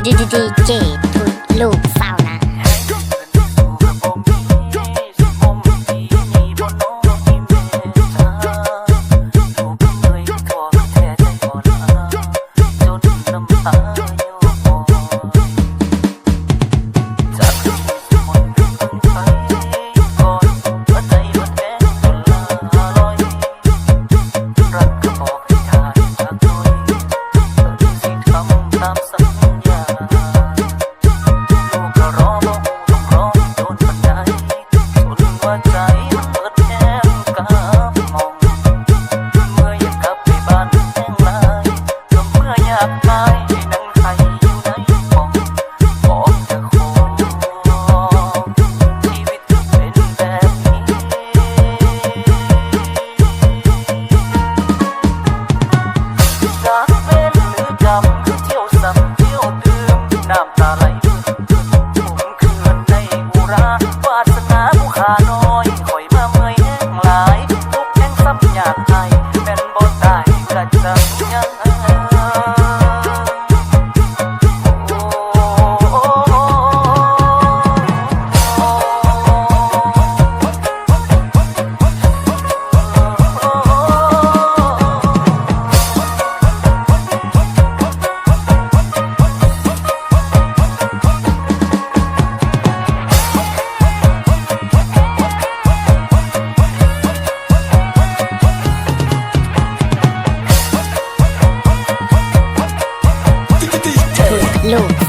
DJ Loop. น้ำตาไหลขึ้นเงินในอุราวาสนาผู้ขาน้อยคอยมาเมื่แห้งหลายทุกแห้งซ้ำอากไทเป็นบ่ายกระจังยัง Love.